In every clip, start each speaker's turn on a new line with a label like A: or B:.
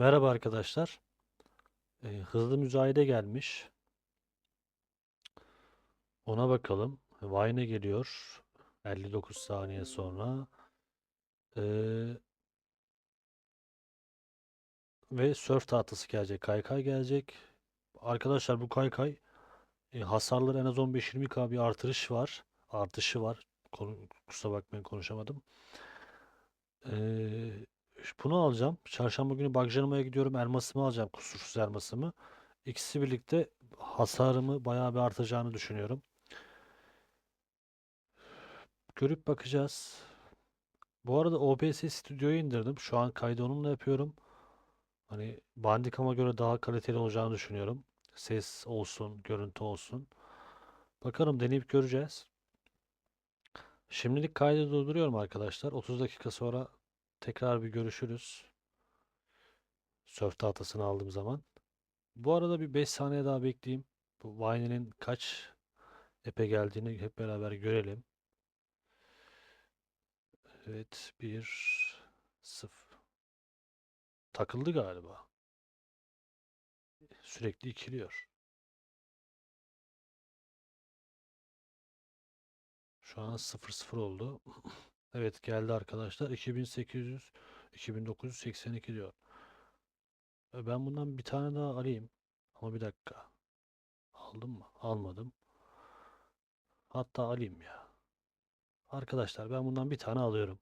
A: Merhaba arkadaşlar. Ee, hızlı müzayede gelmiş. Ona bakalım. Vayne geliyor. 59 saniye sonra. Ee, ve sörf tahtası gelecek. Kaykay gelecek. Arkadaşlar bu kaykay e, hasarları en az 15-20k bir artış var. Artışı var. Konu, kusura bakmayın konuşamadım. Ee, bunu alacağım. Çarşamba günü Bagjanıma'ya gidiyorum. Elmasımı alacağım. Kusursuz elmasımı. İkisi birlikte hasarımı bayağı bir artacağını düşünüyorum. Görüp bakacağız. Bu arada OBS Studio'yu indirdim. Şu an kaydı onunla yapıyorum. Hani Bandicam'a göre daha kaliteli olacağını düşünüyorum. Ses olsun, görüntü olsun. Bakalım deneyip göreceğiz. Şimdilik kaydı durduruyorum arkadaşlar. 30 dakika sonra tekrar bir görüşürüz. Surf tahtasını aldığım zaman. Bu arada bir 5 saniye daha bekleyeyim. Bu Vine'nin kaç epe geldiğini hep beraber görelim. Evet, 1 0 Takıldı galiba. Sürekli ikiliyor. Şu an 0-0 oldu. Evet geldi arkadaşlar. 2800 2982 diyor. E, Ben bundan bir tane daha alayım. Ama bir dakika. Aldım mı? Almadım. Hatta alayım ya. Arkadaşlar ben bundan bir tane alıyorum.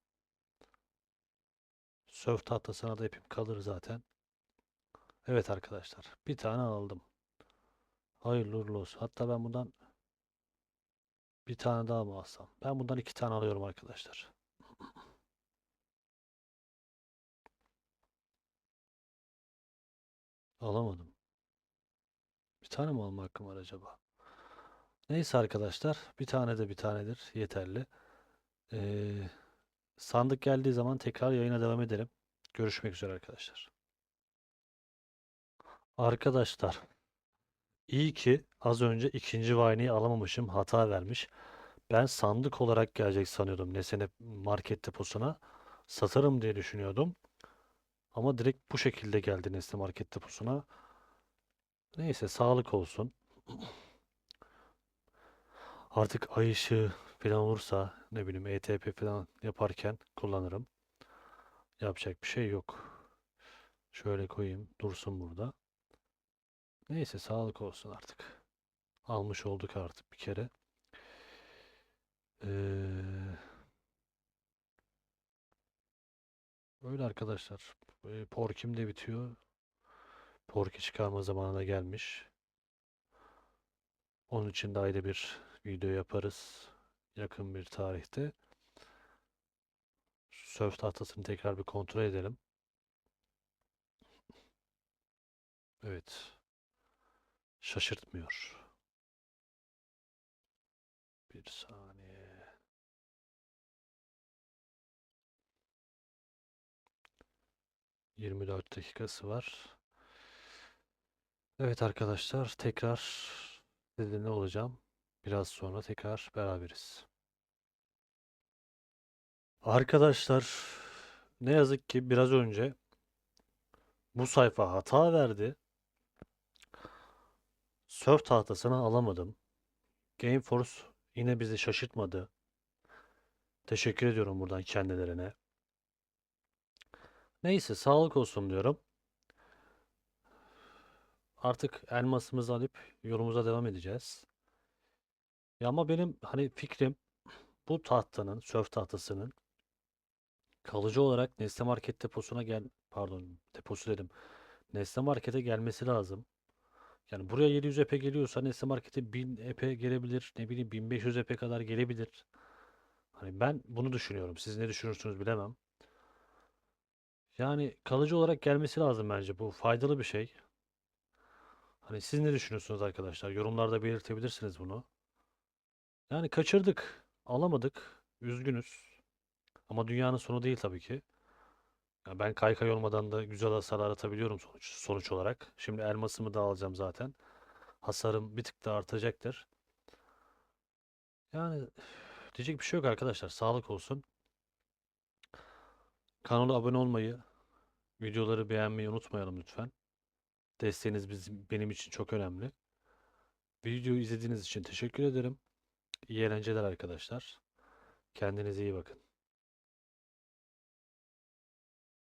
A: Sörf tahtasına da ipim kalır zaten. Evet arkadaşlar. Bir tane aldım. Hayırlı uğurlu olsun. Hatta ben bundan bir tane daha mı alsam? Ben bundan iki tane alıyorum arkadaşlar. Alamadım. Bir tane mi alma hakkım var acaba? Neyse arkadaşlar. Bir tane de bir tanedir. Yeterli. Ee, sandık geldiği zaman tekrar yayına devam ederim. Görüşmek üzere arkadaşlar. Arkadaşlar. iyi ki az önce ikinci Vine'i alamamışım. Hata vermiş. Ben sandık olarak gelecek sanıyordum. Nesene market deposuna. Satarım diye düşünüyordum. Ama direkt bu şekilde geldi Nesne market deposuna. Neyse sağlık olsun. Artık ay ışığı falan olursa ne bileyim ETP falan yaparken kullanırım. Yapacak bir şey yok. Şöyle koyayım dursun burada. Neyse sağlık olsun artık. Almış olduk artık bir kere. Ee, öyle arkadaşlar. Ee, Porkim de bitiyor. Porki çıkarma zamanı da gelmiş. Onun için de ayrı bir video yaparız. Yakın bir tarihte. Sörf tahtasını tekrar bir kontrol edelim. Evet. Şaşırtmıyor. Bir saniye. Yirmi dört dakikası var. Evet arkadaşlar tekrar sizinle olacağım. Biraz sonra tekrar beraberiz. Arkadaşlar ne yazık ki biraz önce bu sayfa hata verdi. Surf tahtasını alamadım. Gameforce yine bizi şaşırtmadı. Teşekkür ediyorum buradan kendilerine. Neyse sağlık olsun diyorum. Artık elmasımızı alıp yolumuza devam edeceğiz. Ya ama benim hani fikrim bu tahtanın, sörf tahtasının kalıcı olarak Nesne Market deposuna gel pardon deposu dedim. Nesne Market'e gelmesi lazım. Yani buraya 700 epe geliyorsa Nesne Market'e 1000 epe gelebilir. Ne bileyim 1500 epe kadar gelebilir. Hani ben bunu düşünüyorum. Siz ne düşünürsünüz bilemem. Yani kalıcı olarak gelmesi lazım bence. Bu faydalı bir şey. Hani siz ne düşünüyorsunuz arkadaşlar? Yorumlarda belirtebilirsiniz bunu. Yani kaçırdık. Alamadık. Üzgünüz. Ama dünyanın sonu değil tabii ki. Ya ben kaykay olmadan da güzel hasar aratabiliyorum sonuç, sonuç olarak. Şimdi elmasımı da alacağım zaten. Hasarım bir tık daha artacaktır. Yani diyecek bir şey yok arkadaşlar. Sağlık olsun. Kanala abone olmayı, Videoları beğenmeyi unutmayalım lütfen. Desteğiniz bizim, benim için çok önemli. Videoyu izlediğiniz için teşekkür ederim. İyi eğlenceler arkadaşlar. Kendinize iyi bakın.